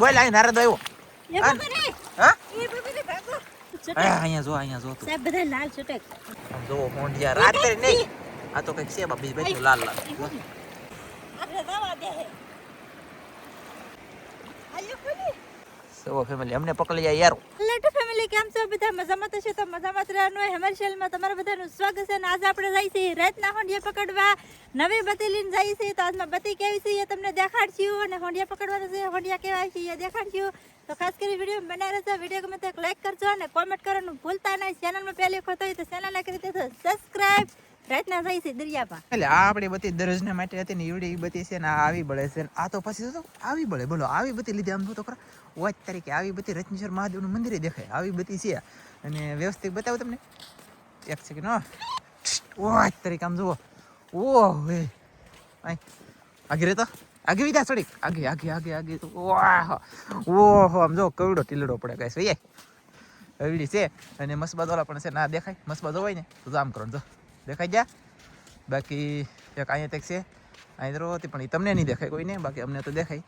બોલ અહીં નારદ આવ્યો. હા. અહીંયા જો અહીંયા જો સાહેબ બધા લાલ છૂટક જો હોંડિયા રાત્રે નહીં આ તો કંઈક છે બાબી ભાઈ લાલ લાલ. આપણે જવા દે. હે આયો ખોલી. સવો ફેમિલી અમને પકડી જાય યાર. હેલો ફેમિલી કેમ છો? બધા મજામાં તો છે? તો મજામાં જ રહેવાનું હોય. અમારી ચેનલમાં તમારા બધાનું સ્વાગત છે અને આજે આપણે જઈએ છીએ રાતના હોંડિયા પકડવા. નવી બતી લઈને જઈએ છીએ. તો આજમાં બતી કેવી છે એ તમને દેખાડશું અને હોંડિયા પકડવાનું છે હોંડિયા કેવા છે એ દેખાડશું. તો ખાસ કરી વીડિયો બનાવી રહેજો. વીડિયો ગમે તો લાઈક કરજો અને કોમેન્ટ કરવાનું ભૂલતા નહીં. ચેનલમાં પહેલી વખત હોય તો ચેનલને કરી દેજો. સબસ્ક્રાઇબ રાતના જઈએ છે દરિયામાં એટલે આ આપણી બધી દરજને માટે હતી ને ઈવડી બધી છે ને આવી બળે છે ને આ તો પછી તો આવી બળે, બોલો, આવી બધી લીધી આમ તો ખરા? વાત તરીકે આવી બધી રત્નેશ્વર મહાદેવનું મંદિર દેખાય, આવી બધી છે. અને વ્યવસ્થિત બતાવું તમને? એક સેકન્ડ વાત તરીકે આમ જુઓ. ઓહ, હે. આગે રે તો. આગી વિધા ચડી આગે, આગી આગે, આગી. તો વાહ ઓહો, આમ જો કવડો ટીલડો પડે ગાય સહી એવડી છે. અને મસબાદવાળા પણ છે ના દેખાય. મસબાદ હોય ને, તો આમ કરો જો. દેખાઈ ગયા બાકી એક અહીંયા તક છે. અહીં હતી, પણ એ તમને નહીં દેખાય કોઈને. બાકી અમને તો દેખાય.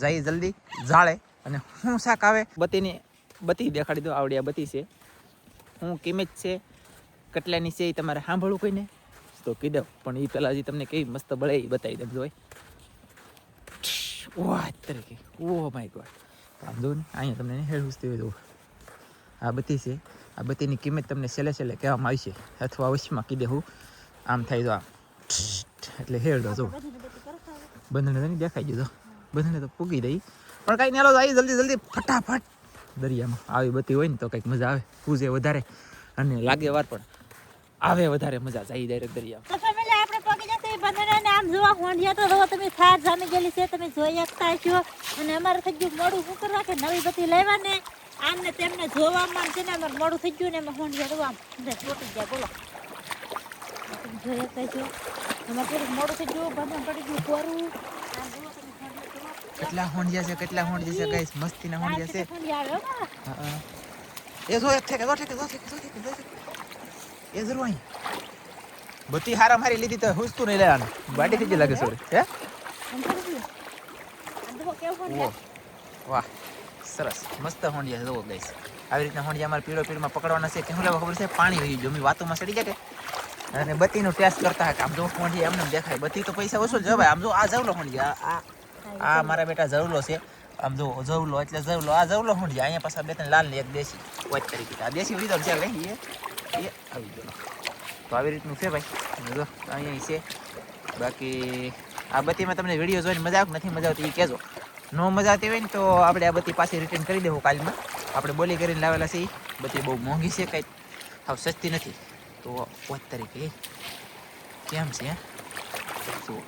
જાય જલ્દી, જાળે. અને શું શાક આવે? બત્તીની બત્તી દેખાડી દો આવડી આ બત્તી છે. હું કિંમત છે, કેટલાની છે એ તમારે સાંભળવું કોઈને? તો કહી દઉં. પણ એ પહેલાં હજી તમને કેવી મસ્ત બળે એ બતાવી દેજો જોઈ ઓહ તરીકે ઓહ માય ગોડ આમ જો ને અહીંયા તમને હેડ હુસતી હોય આ બધી છે. આ બધીની કિંમત તમને છેલ્લે છેલ્લે કહેવામાં આવશે. અથવા અવશ્યમાં કહી દેવું આમ થાય તો આમ. એટલે હેરડો જો. બંધને તો દેખાઈ ગયું તો. બંધણે તો પૂગી દઈ પણ કાંઈ નહીં, હાલો આવી જલ્દી જલ્દી, ફટાફટ. દરિયામાં આવી બત્તી હોય ને તો કંઈક મજા આવે. પૂજે વધારે અને લાગે વાર પણ આવે વધારે મજા. જાય ડાયરેક્ટ બંધનાને આમ જોવા તો તમે થાર જામી ગયેલી છે, તમે જોઈ શકતા છો અને અમારે થઈ ગયું મોડું. શું કરવા કે નવી બત્તી લેવા ને આમને તેમને જોવામાં છે ને અમારે મોડું થઈ ગયું ને એમાં ફોન જડવા ચોટી ગયા બોલો. જોઈ શકતા છો. અમારે થોડુંક મોડું થઈ ગયું બંધન પડી ગયું કોરું. કેટલા હોંડિયા છે કેટલા હોંડિયા છે ગાઈસ. મસ્તી ના હોંડિયા છે. એ જો એક ઠેકે જો ઠેકે જો ઠેકે જો ઠેકે જો એ જરૂર અહીં. બત્તી હારા મારી લીધી તો હુસતું નહીં લેવાનું. બાટી થઈ જ લાગે સોરી. હે? વાહ. સરસ. મસ્ત હોંડિયા જુઓ ગાઈસ આવી રીતના હોંડિયા અમારે પીળો પીળમાં પકડવાના છે કેવું લેવા ખબર છે? પાણી વહી જમી વાતોમાં સડી જાય અને બત્તીનું ટેસ્ટ કરતા હતા આમ જો હોંડિયા એમને એમ દેખાય. બત્તી તો પૈસા ઓછો જ ભાઈ આમ જો આ જવલો હોંડિયા, આ આ મારા બેટા જવલો છે. આમ જો જવલો એટલે જવલો, આ જવલો હોંડિયા. અહીંયા પાછા બે ત્રણ લાલ એક દેશી. વાત તરીકે આ દેશી લીધો છે એ આવી ગયો. તો આવી રીતનું છે ભાઈ. જો, અહીંયા છે. બાકી આ બધીમાં તમને વીડિયો જોઈને મજા આવે નથી? મજા આવતી એ કહેજો. નો મજા આવતી હોય ને તો આપણે આ બધી પાછી રિટર્ન કરી દેવું કાલમાં. આપણે બોલી કરીને લાવેલા છે બધી બહુ મોંઘી છે કંઈ. હાવ સસ્તી નથી. તો પોત તરીકે કેમ છે જુઓ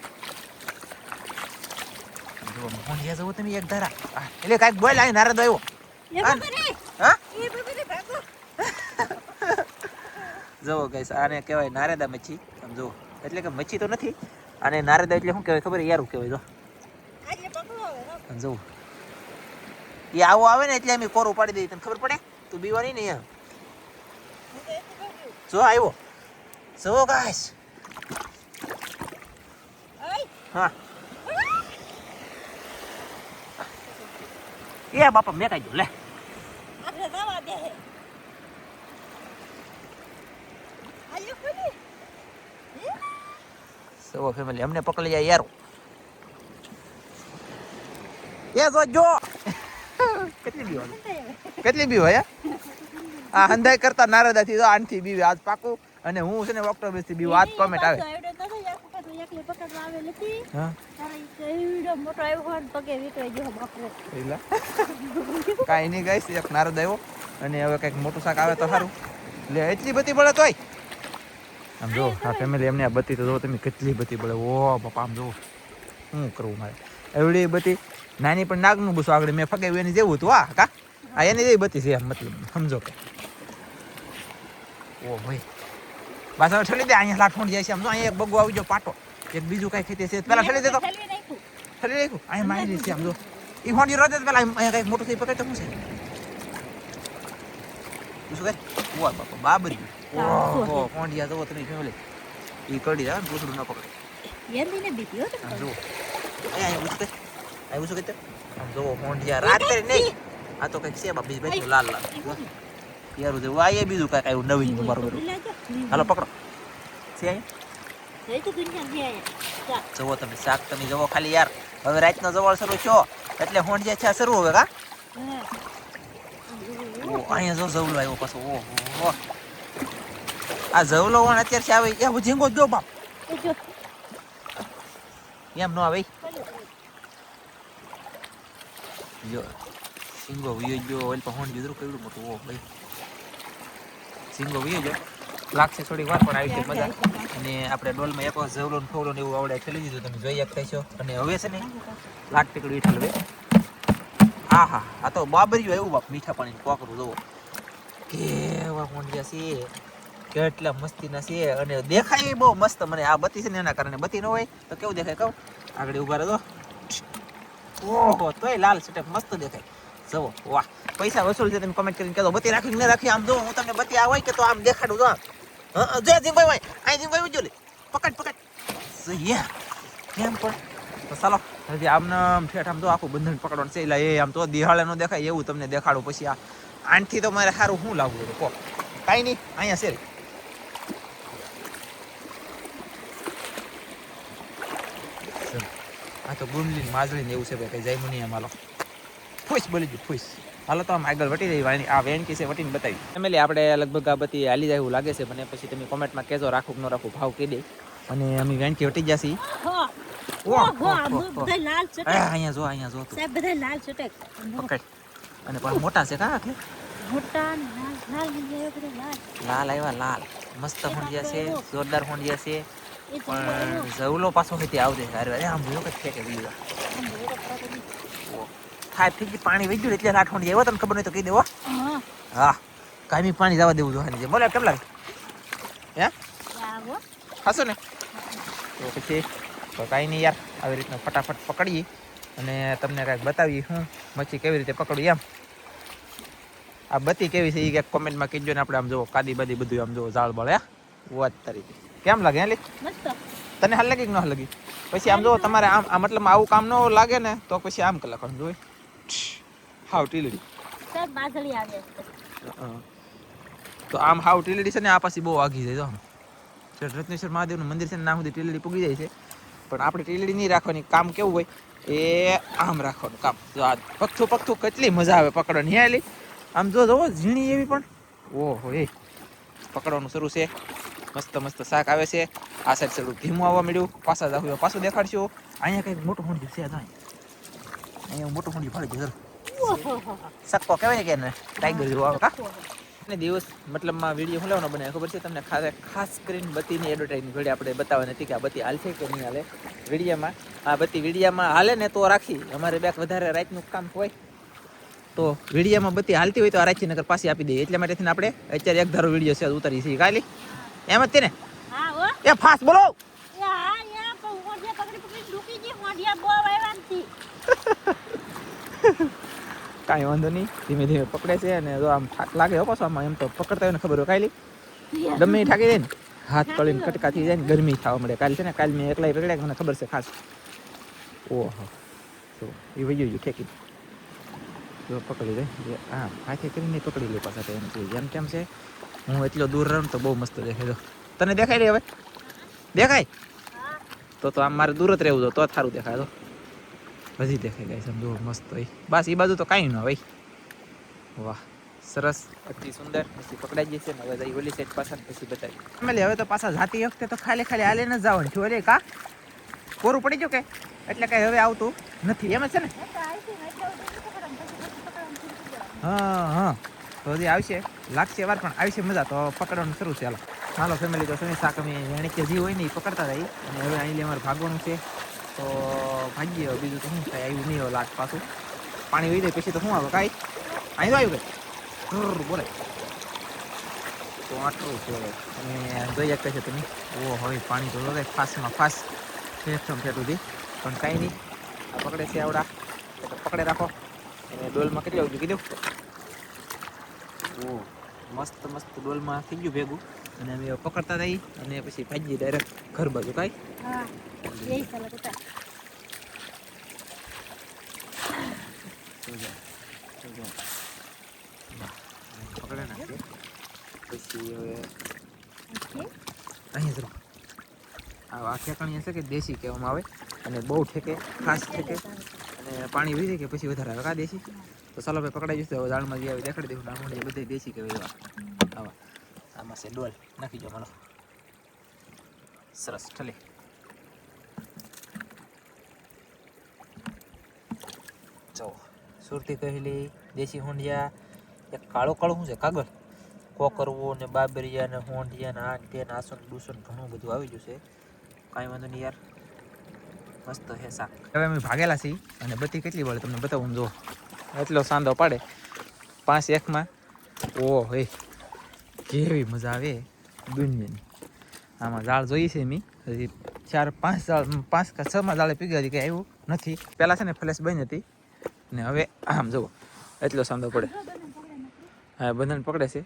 જુઓ મોંઘિયા જુઓ તમે એક ધારા. એટલે કાંઈક બોલ અહીં નારદ આવ્યો. હા. જુઓ ગઈસ આને કહેવાય નારેદા મચ્છી. આમ જુઓ. એટલે કે મચ્છી તો નથી. અને નારેદા એટલે શું કહેવાય ખબર? યારું કહેવાય જો. આમ જુઓ એ આવો આવે ને એટલે અમે કોરું પાડી દઈએ. તને ખબર પડે? તું બીવાની નહીં. જો આવ્યો જો ગાઈસ હા. એ બાપા મેં કાઢ્યો લે. જવા? સવો ફેમિલી અમને પકડી જાય યાર. એ જો જો. કેટલી બી હોય. કેટલી બીવ હે? આ હંધાઈ કરતા નારદાથી જો આનથી બીવી આજ પાકું. અને હું છે ને ઓક્ટોબરથી બીવ આજ કોમેન્ટ આવે. હોય કાંઈ નહીં ગઈશ એક નારદ આવ્યો. અને હવે કંઈક મોટું શાક આવે તો સારું. એટલે એટલી બધી બળે તોય આમ જો આ ફેમિલી એમને આ બત્તી તો જો તમે કેટલી બધી બળે ઓ બાપા આમ જો. શું કરવું મારે? એવડી બધી નાની પણ નાગનું બુસો આગળ મેં ફગાવ્યું એની જેવું હતું આ કા? આ એની જેવી બત્તી છે એમ મતલબ સમજો કે. ઓ ભાઈ. બસ હવે ઠલી દે અહીંયા લાટ જાય છે આમ અહીંયા એક બગો આવી ગયો પાટો. એક બીજું કઈ ખેતી છે પેલા ઠલી દે તો. નાખ્યું. ઠલી રાખ્યું અહીંયા મારી છે આમ એ ઈ ફોન પેલા અહીંયા કંઈક મોટું થઈ પકડે તો શું છે? શું કહે ઓ બાપા બાબરી. ઓહો ફોંડિયા તો તમે ફેમિલી એ કડી ને પૂછડું ન પકડે. એંધીને બીતી હો તો જો. અહીંયા અહીંયા શું કઈ આમ જોવો હોંડિયા રાત્રે નહીં આ તો કંઈક છે બાપી ભાઈ લાલ લાલ. યાર જેવું. આ એ બીજું કાંઈક આવ્યું નવીન તમારું બધું. હાલો પકડો. છે અહીંયા? જુઓ તમે શાક તમે જવો ખાલી યાર. હવે રાતનો જવળ શરૂ છો એટલે હોંડિયા છે શરૂ હવે કા? ઓ અહીંયા જો જવલો આવ્યો પાછો. ઓહો. આ જવલો વણ અત્યારે છે આવે એ ઝીંગો જો બાપ. એમ નો આવે. જો સિંગો વિયો ગયો ઓલ હોંડ જુદરું કેવડું મોટું ઓ ભાઈ સિંગો વિયો ગયો લાગશે થોડી વાર પણ આવી મજા અને આપણે ડોલમાં એક વાર જવલો ફવલો એવું આવડે ઠેલી દીધું તમે જોઈ શકતા છો અને હવે છે ને લાગ ટીકડી ઠલવે હા હા આ તો બાબરિયું એવું બાપ મીઠા પાણી કોકરું જોવો કેવા હોંડિયા છે કેટલા મસ્તીના છે અને દેખાય બહુ મસ્ત મને આ બત્તી છે ને એના કારણે બત્તી ન હોય તો કેવું દેખાય કહું આગળ ઊભા રહો ઓહો, તોય લાલ સટેપ મસ્ત દેખાય. જવો વાહ. પૈસા વસૂલ છે, તમે કમેન્ટ કરીને કહેજો. બત્તી રાખી ન રાખી, આમ જો, હું તમને બત્તી આ હોય કે તો આમ દેખાડું, જો હા જય જીભાઈ ભાઈ. અહીં જીભાઈ ઉજો લે પકડ પકડ. સહિયા કેમ પણ? તો ચાલો, હજી આમને આમ ઠેઠ આમ તો આખું બંધન પકડવાનું છે, એટલે એ આમ તો દિહાળે નો દેખાય, એવું તમને દેખાડું. પછી આ આનથી તો મારે સારું શું લાવવું કો કાંઈ નહીં, અહીંયા છે આ તો ગુમલી માજળી ને એવું છે ભાઈ કઈ જાય નહીં એમ હાલો. ફૂસ બોલી ગયું ફૂસ. હાલો તો આમ આગળ વટી રહી વાણી આ વેણકી છે વટીને બતાવી. ફેમિલી આપણે લગભગ આ બધી હાલી જાય એવું લાગે છે મને પછી તમે કોમેન્ટમાં કહેજો રાખું કે ન રાખું ભાવ કહી દે. અને અમે વેણકી વટી જશે અહીંયા જો અહીંયા જો બધા લાલ ચટક. પકડ અને પણ મોટા છે કા મોટા લાલ લાલ થઈ ગયા બધા લાલ. લાલ આવ્યા લાલ. મસ્ત હોંડિયા છે જોરદાર હોંડિયા છે. પણ જવલો પાછો હતી આવતે અરે અરે આમ જોયો કે ફેંકે બીજું. થાય ફીકી પાણી વહી ગયું એટલે લાઠ હોંડિયા તમને ખબર નહીં તો કહી દેવો. હા. હા કાયમી પાણી જવા દેવું જોઈએ બોલે કેમ લાગે? હે? આવો ને? તો પછી તો કાંઈ નહીં યાર આવી રીતના ફટાફટ પકડીએ અને તમને કાંઈક બતાવીએ હું મચ્છી કેવી રીતે પકડું એમ. આ બતી કેવી છે એ ક્યાંક કોમેન્ટમાં કહેજો ને આપણે આમ જુઓ કાદી બાદી બધું આમ જુઓ ઝાડ બળે વાત તરીકે કેમ લાગે હેલી? તને હાલ લાગી કે ન લાગી? પછી આમ જો તમારે આમ આ મતલબ આવું કામ ન લાગે ને તો પછી આમ કલાક જોઈ હાવ ટીલડી. તો આમ હાવ ટીલડી છે ને આ પાછી બહુ આગી જાય જો રત્નેશ્વર મહાદેવનું મંદિર છે ને ના સુધી ટીલડી પૂગી જાય છે. પણ આપણે ટીલડી નહીં રાખવાની. કામ કેવું હોય? એ આમ રાખવાનું કામ. જો આ પગથું પગથું કેટલી મજા આવે પકડવાની હેલી? આમ જો જોવો ઝીણી એવી પણ. ઓહો એ. પકડવાનું શરૂ છે. મસ્ત મસ્ત શાક આવે છે. આ સાઈડ થોડું ધીમું આવવા મળ્યું પાછા જાવ પાછું દેખાડશું. અહીંયા કંઈક મોટું હોંડિયું છે અહીંયા મોટું હોંડિયું ફાડી ગયું સક્કો કહેવાય કે એને ટાઈગર જેવું આવે, કા? દિવસ મતલબમાં વીડિયો લેવાનો બને, ખબર છે તમને? ખાસ ખાસ કરીને બતીની એડવર્ટાઇઝની ઘડી આપણે બતાવવાની હતી કે આ બતી હાલશે કે નહીં હાલે. વિડીયામાં આ બત્તી વિડીયામાં હાલે ને તો રાખી. અમારે બેક વધારે રાતનું કામ હોય. તો વિડીયામાં બધી હાલતી હોય તો આ રાખી નગર પાછી આપી દઈએ. એટલા માટે આપણે અત્યારે એક ધારો વીડિયો છે ઉતારી છીએ. કાલી? એમ જ ને એ ફાસ્ટ બોલો. કાંઈ વાંધો નહીં. ધીમે ધીમે પકડે છે અને જો આમ થાક લાગે હો પાછો આમાં એમ તો પકડતા હોય ને ખબર હોય. કાલી ગમે એ ઠાકી જાય ને. હાથ પડીને કટકા થઈ જાય ને ગરમી થવા મળે. કાલ છે ને કાલ મેં એકલાય પકડ્યા મને ખબર છે ખાસ. ઓહો. તો એ વહી ગયું ઠેકી. પકડી લે. હા હાથે કરીને પકડી લે પાછા એમ છે જેમ કેમ છે, હું એટલો દૂર રહું તો બહુ મસ્ત દેખાય. જો. તને દેખાય રે હવે? દેખાય? તો તો આમ મારે દૂર જ રહેવું તો થારું દેખાય. તો હજી દેખાય ગાય સમજો મસ્ત હોય. બસ એ બાજુ તો કાંઈ ન હોય. વાહ, સરસ. અતિ સુંદર. પછી પકડાઈ જશે ને હવે જઈ ઓલી સાઈડ પાછા પછી બતાવી ફેમિલી હવે તો પાછા જાતી વખતે તો ખાલી ખાલી હાલે ન જવાનું છું. અરે કા? કોરું પડી ગયું કે? એટલે કઈ હવે આવતું નથી. એમ છે ને એ તો આઈથી એટલે ઉડી પકડમ પછી પછી પકડમ છૂટી જવાનું હા હા. તો હજી આવશે. લાગશે વાર, પણ આવશે મજા. તો પકડવાનું શરૂ છે, હાલો. હાલો ફેમિલી તો સમી શાક અમે વેણિકે જે હોય ને એ પકડતા રહી. અને હવે અહીં અમારે ભાગવાનું છે. તો ભાગીએ બીજું તો શું થાય, આવ્યું નહીં લાગ પાછું. પાણી વહી જાય, પછી તો શું આવે? કાંઈ? અહીં તો આવ્યું કઈ? બોલે. તો આટલું છે. અને જોઈ શકતા છે તમે. ઓ, હવે પાણી તો હવે ફાસ્ટમાં ફાસ્ટ. ઠેઠમ ઠેઠ સુધી પણ કાંઈ નહીં. પકડે છે આવડા. પકડે રાખો. અને ડોલમાં કેટલી આવતું કીધું? ઓ મસ્ત મસ્ત ડોલમાં થઈ ગયું ભેગું. અને અમે પકડતા રહી અને પછી ભાજી ડાયરેક્ટ ઘર બાજુ કાંઈ? પકડે નાખીએ પછી હવે અહીંયા જરો આ આ ઠેકાણી હશે કે દેશી કહેવામાં આવે? અને બહુ ઠેકે ખાસ ઠેકે. પાણી વીજે કે પછી વધારે આવે કા દેશી? તો ચાલો ભાઈ પકડાઈ જશે દાળમાં જે આવી દેખાડી નાખું એ બધે દેશી કે એવા. આવા. આમાં છે ડોલ. નાખી જો મારો સરસ. ઠલે. જો, સુરતી કહેલી, દેશી હોંડિયા. એક કાળો કાળો શું છે? કાગળ? કોકરવો ને બાબરિયા ને હોંડિયા ને આ ને તે ને આસન બુસન ઘણું બધું આવી ગયું છે. કાંઈ વાંધો નહીં યાર. મસ્ત હે શાક. હવે અમે ભાગેલા છીએ અને બધી કેટલી વળે તમને બતાવું જો એટલો સાંધો પાડે. પાંચ એકમાં. ઓ હે. કેવી મજા આવે દુનિયાની. આમાં જાળ જોઈ છે મેં? હજી ચાર, પાંચ જાળ પાંચ કે છ માં જાળે પીગી હતી કે આવ્યું નથી. પહેલાં છે ને ફ્લેશ બંધ હતી. ને હવે આમ જુઓ, એટલો સાંધો પડે. હા, બંધન પકડે છે.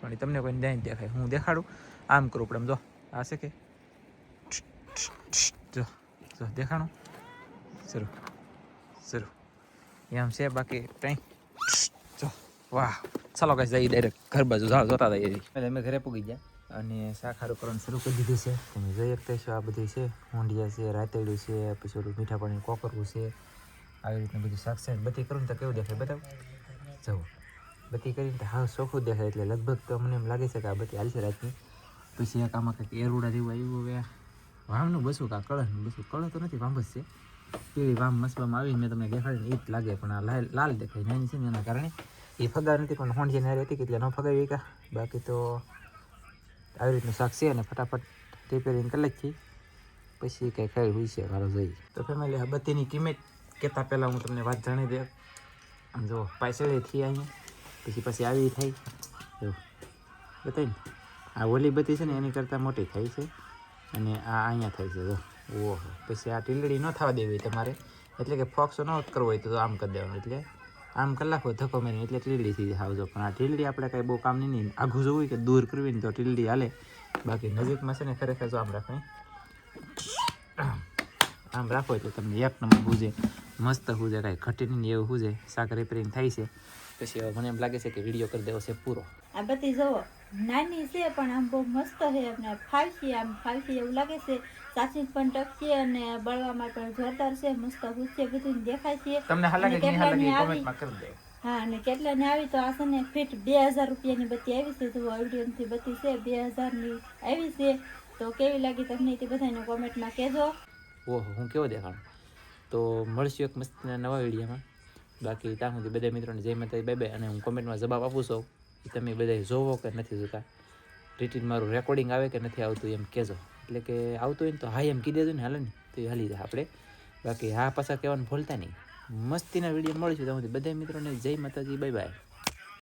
પણ તમને કોઈ નહીં દેખાય. હું દેખાડું. આમ કરું પડે, આમ જો આ છે જો દેખાણો? સરું સરું એમ છે, બાકી કંઈ? જો, વાહ. ચાલો કઈ જઈ ડાયરેક્ટ ઘર બાજુ. જોતા એવી અમે ઘરે પૂગી ગયા અને શાક કરવાનું શરૂ કરી દીધું છે. તમે જોઈ શકતા છો આ બધી છે. ઊંડિયા છે, રાતેડું છે, પછી ઓલું મીઠા પાણી કોકરવું છે. આવી રીતનું બધું શાક છે. બધી કરું તો કેવું દેખાય બતાવો? જવું બધી કરીને તો હા ચોખ્ખું દેખાય. એટલે લગભગ તો મને એમ લાગે છે કે આ બધી હાલશે રાતની. પછી એક આમાં કંઈક એરુડા જેવું આવ્યું હવે. વામનું બસું કાં કળશનું બસું? કળશ તો નથી જ છે. પીળી વામ મસવામાં આવી મેં તમને દેખાડી એ જ લાગે, પણ આ લાલ લાલ દેખાય, નાની છે એના કારણે એ ફગાર નથી, પણ હોંડી નારી હતી એટલે ન ફગાવી કા બાકી તો આવી રીતનું શાક છે અને ફટાફટ રિપેરિંગ કરી નાખી પછી કંઈ ખાઈ હોય છે, મારો જોઈ. તો ફેમિલી આ બધીની કિંમત કહેતા પહેલાં હું તમને વાત જાણી દે આમ જો, પાછળ થઈ અહીંયા. પછી પછી આવી થઈ એવું બતાવી આ ઓલી બત્તી છે ને, એની કરતાં મોટી થાય છે. અને આ અહીંયા થાય છે, જો. ઓહો. પછી આ ટીલડી ન થવા દેવી તમારે. એટલે કે ફોક્સો ન કરવો હોય તો આમ કરી દેવાનું. એટલે આમ કલાક ધક્કો મારીને એટલે ટીલડી થઈ આવજો પણ આ ટીલડી આપણે કાંઈ બહુ કામ નહીં આઘું જોવું કે દૂર કરવી ને તો ટીલડી હાલે. બાકી નજીકમાં છે ને ખરેખર જો આમ રાખવાની આમ રાખો એટલે તમને એક નંબર હુજે. મસ્ત હુજે, કાંઈ ઘટી નહીં એવું હુજે. શાક રિપેરિંગ થાય છે. પછી મને એમ લાગે છે કે વીડિયો કરી દેવો છે પૂરો. આ બધી જુઓ નાની છે પણ આમ બહુ મસ્ત છે અને ફાલસી આમ ફાલસી એવું લાગે છે. સાચી પણ ટકશે અને બળવામાં પણ જોરદાર છે મસ્ત ગુસ્સે બધું દેખાય છે. તમને હાલ લાગે કે આવી? કોમેન્ટમાં કરી દે હા અને કેટલાને આવી તો આ છે ને ફીટ બે હજાર રૂપિયાની બત્તી આવી છે. તો ઓડિયન્સથી બત્તી છે બે હજારની આવી છે. તો કેવી લાગી તમને તે બધાને કોમેન્ટમાં કહેજો. ઓહો હું કેવો દેખાણું? તો મળશું એક મસ્ત નવા વિડીયોમાં બાકી ત્યાં સુધી બધા મિત્રોને જય માતા બે બે અને હું કોમેન્ટમાં જવાબ આપું છું. કે તમે બધા જોવો કે નથી જોતા. રિટીન મારું રેકોર્ડિંગ આવે કે નથી આવતું એમ કહેજો. એટલે કે આવતું હોય ને તો હા એમ કહી ને હાલે ને. તો એ હાલી જાય આપણે. બાકી હા પાછા કહેવાનું ભૂલતા નહીં. મસ્તીના વીડિયો મળીશું ત્યાં સુધી. બધા મિત્રોને જય માતાજી, બાય બાય.